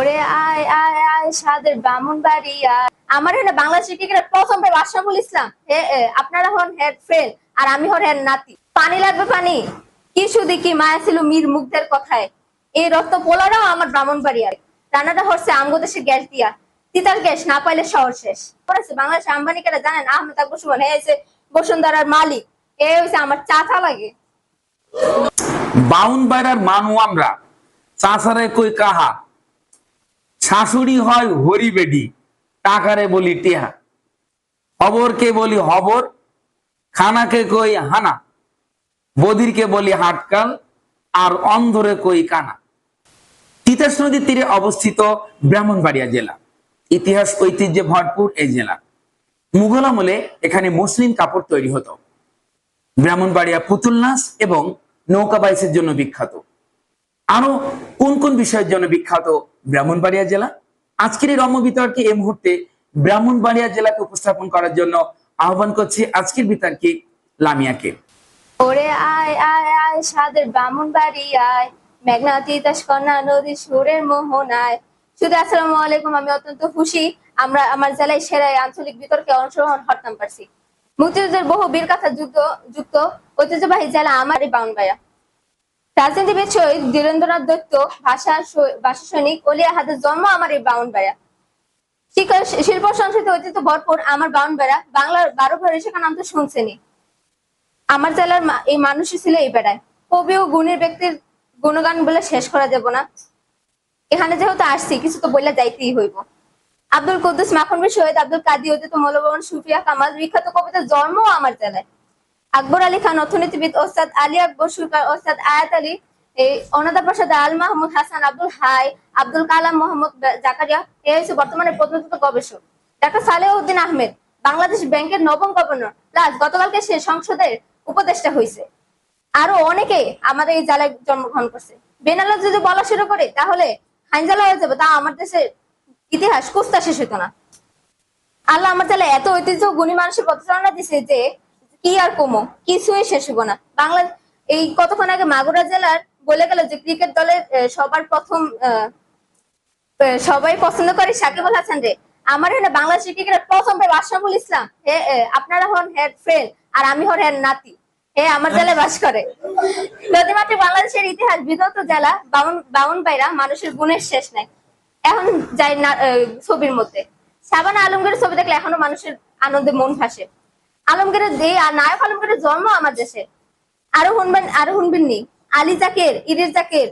ওরে আয় আয় আয়, সাদের বামুন বাড়ি আমার এখানে বাংলাদেশের ক্রিকেটের প্রথম ভাই আশরাফুল ইসলাম। হে আপনারা হন হেড ফ্রেন্ড আর আমি হন হেড নাতি। পানি লাগবে পানি, কি শুধু কি মায়া ছিল মীর মুগ্ধের কথায়। এই রক্ত পোলারাও আমার ব্রাহ্মণ বাড়ি আর। রান্নাটা হচ্ছে আমগো গ্যাস দিয়া। তিতার গ্যাস না পাইলে শহর শেষ। করেছে বাংলাদেশ আম্বানি কেটা জানেন, আহমেদ আকবর সুমন হে বসুন্ধরার মালিক, এ হচ্ছে আমার চাচা লাগে। বাউন বাইরার মানু আমরা। চাষারে কই কাহা? শাশুড়ি হয় হরি বেডি। টাকারে বলি টিহা। হবরকে বলি হবর খানাকে কই হানা। বদিরকে বলি হাটকাল, আর অন্ধরে কই কানা। তিতাস নদীর তীরে অবস্থিত ব্রাহ্মণবাড়িয়া জেলা। ইতিহাস, ঐতিহ্যে ভরপুর এই জেলা। মুঘল আমলে এখানে মুসলিম কাপড় তৈরি হতো। ব্রাহ্মণবাড়িয়া পুতুল নাচ এবং নৌকা বাইসের জন্য বিখ্যাত। আরও কোন কোন বিষয়ের জন্য বিখ্যাত ব্রাহ্মণবাড়িয়া জেলা? আজকের এই রম্য বিতর্কে এই মুহূর্তে ব্রাহ্মণবাড়িয়া জেলাকে উপস্থাপন করার জন্য আহ্বান করছি আজকের বিতর্কে লামিয়াকে। ওরে আয় আয় আয়, সাদের বামুন বাড়ি আয়, মেঘনা তিতাস কন্যা নদী সুরের মোহনায় শুধু আসসালামু আলাইকুম, আমি অত্যন্ত খুশি। আমরা আমার জেলায় সেরা আঞ্চলিক বিতর্কে অংশগ্রহণ করতাম পারছি। মুক্তিযুদ্ধের বহু বীর কথা যুক্ত যুক্ত ঐতিহ্যবাহী জেলা আমার এই বাউনবাড়িয়া রাজনীতিবিদ শহীদ ধীরেন্দ্রনাথ দত্ত, ভাষা ভাষা সৈনিক অলিয়া হাতের জন্ম আমার এই শিক্ষা, শিল্প সংস্কৃতি ঐতিহ্য ভরপুর আমার বাউনবাড়া। বাংলার বারো ভাষা শেখা নাম তো শুনছেনি আমার জেলার এই মানুষই ছিল এই বেড়ায়। কবি ও গুণের ব্যক্তির গুণগান বলে শেষ করা যাব না। এখানে যেহেতু আসছি, কিছু তো বললে যাইতেই হইব। আব্দুল কুদ্দুস মাখনবীর শহীদ আব্দুল কাদি অতীত মৌলভবন সুফিয়া কামাল বিখ্যাত কবিতার জন্ম আমার জেলায়। আকবর আলী খান অর্থনীতিবিদ ওস্তাদ আলী আকবর সুরকার ওস্তাদ আয়াত আলী, এই অনাদা প্রসাদ আল মাহমুদ হাসান আব্দুল হাই, আব্দুল কালাম মোহাম্মদ জাকারিয়া, এ হচ্ছে বর্তমানে প্রত্নতত্ত্ব গবেষক। ডাক্তার সালেহউদ্দিন আহমেদ, বাংলাদেশ ব্যাংকের নবম গভর্নর। প্লাস গতকালকে সে সংসদের উপদেষ্টা হয়েছে আরও অনেকে আমাদের এই জেলায় জন্মগ্রহণ করছে। বেনারস যদি বলা শুরু করে, তাহলে হাইনজালা হয়ে যাবে। তা আমার দেশের ইতিহাস কুস্তা শেষ হতো না। আল্লাহ আমার তাহলে এত ঐতিহ্য, গুণী মানুষের প্রচারণা দিছে যে কি আর কমো? কিছুই শেষ হব না। বাংলা এই কতক্ষণ আগে মাগুরা জেলার বলে গেল যে ক্রিকেট দলের সবার প্রথম সবাই পছন্দ করে সাকিব আল হাসান রে। আমার এখানে বাংলাদেশের ক্রিকেটের প্রথম ভাই আশরাফুল ইসলাম। হে আপনারা হন হেড ফ্রেন্ড আর আমি হন হেড নাতি। হে, আমার জেলায় বাস করে। নদীমাতৃক বাংলাদেশের ইতিহাস বিগত জেলা বাউন বাউন বাইরা মানুষের গুণের শেষ নাই। এখন যাই ছবির মধ্যে। সাবানা আলমগীরের ছবি দেখলে এখনও মানুষের আনন্দে মন ভাসে। আলমগীরের নায়ক আলমগীরের জন্ম আমার দেশে। আরও শুনবেন আরও শুনবেন নি? আলী জাকের ইরির জাকের,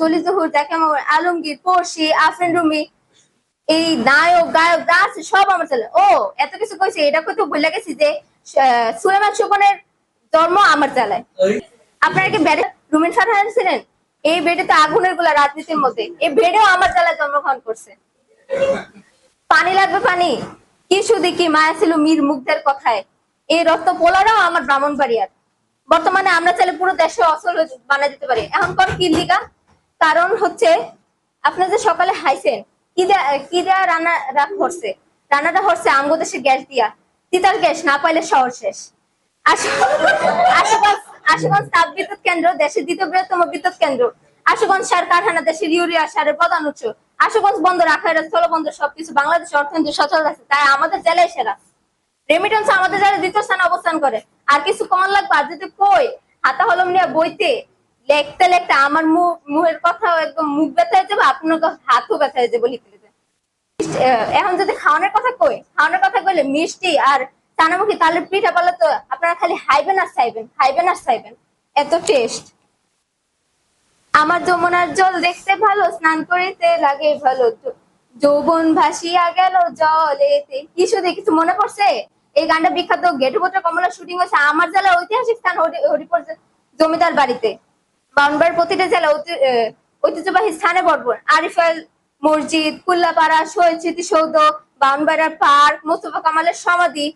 জলি জহুর জাকে আলমগীর, পড়শি, আফরিন রুমি, এই নায়ক, গায়ক আছে সব আমার ছেলে। ও, এত কিছু কইছে, এটা কইতে ভুলে গেছি যে সুলেমান সুপনের জন্ম আমার জেলায় আপনারা কি বেড়ে রুমিন ফারহান ছিলেন? এই বেডে তো আগুনেরগুলা রাজনীতির মধ্যে। এই বেডেও আমার জেলায় জন্মগ্রহণ করছে। পানি লাগবে পানি। কি শুধু কি মায়া ছিল মীর মুগ্ধের কথায়। এই রক্ত পোলারাও আমার ব্রাহ্মণ বাড়িয়ার বর্তমানে আমরা চাইলে পুরো দেশে অসল বানাই দিতে পারি। এখন কোন কি লিগা? কারণ হচ্ছে, আপনি যে সকালে হাইছেন আশুগঞ্জ সার কারখানা, দেশের ইউরিয়া সারের প্রধান উৎস। আশুগঞ্জ বন্দর আখাইরা স্থল বন্দর সবকিছু বাংলাদেশের অর্থনীতি সচল আছে, তাই আমাদের জেলায় সেরা। রেমিটেন্স আমাদের জেলায় দ্বিতীয় স্থানে অবস্থান করে। আর কিছু কমন লাগবে? আর যদি কই, হাতা হলম নিয়ে বইতে লেখতে লেখতে আমার মুখের কথা একদম মুখ ব্যথা হয়ে যাবে, আপনার হাতও ব্যথা হয়ে যাবে লিখতে এখন যদি খাওয়ানোর কথা কই, খাওয়ানোর কথা কইলে মিষ্টি আর চানামুখী তালের পিঠা পালে তো আপনারা খালি হাইবেন আর চাইবেন হাইবেন আর চাইবেন। এত টেস্ট আমার যমুনার জল দেখতে ভালো, স্নান করিতে লাগে ভালো। যৌবন ভাসিয়া গেল জলেতে। কি শুধু কিছু মনে পড়ছে? এই গানটা বিখ্যাত গেটুপত্র কমলা শুটিং হয়েছে। আমার জেলার ঐতিহাসিক স্থান জমিদার বাড়িতে। বাউনবার প্রতিটা জেলা ঐতিহ্যবাহী স্থানে বর্বর আরিফাল মসজিদ, কুল্লাপাড়া শহীদ স্মৃতিসৌধ বাউনবাড়ার পার্ক, মোস্তফা কামালের সমাধি।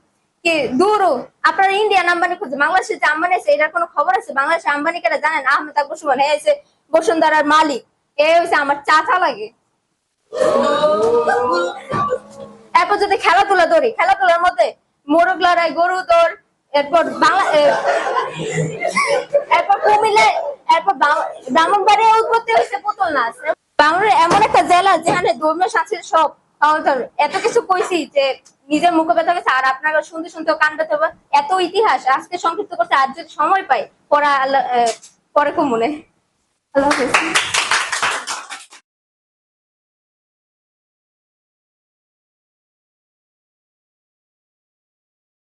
কি দূরও আপনারা ইন্ডিয়ান আম্বানি খুঁজে। বাংলাদেশে যে আম্বানি আছে, এটার কোনো খবর আছে? বাংলাদেশে আম্বানি কেটা জানেন, আহমেদ আকবর সুমন হয়ে বসুন্ধরার মালিক। এ হয়েছে আমার চাচা লাগে। এরপর যদি খেলাধুলা ধরি, খেলাধুলার মধ্যে মোরগ লড়াই, গরু দৌড়, এরপর বাংলা এরপর কুমিল্লে, এরপর ব্রাহ্মণবাড়িয়া উৎপত্তি হয়েছে পুতুল নাচ। বাংলার এমন একটা জেলা যেখানে ধর্মীয় শাস্তির সব এত কিছু কইছি যে নিজের মুখে ব্যথা গেছে আর আপনারা শুনতে শুনতে কান ব্যথা হবে। এত ইতিহাস আজকে সংক্ষিপ্ত করতে আর যদি সময় পাই আল্লাহ পরে খুব মনে আল্লাহ হাফেজ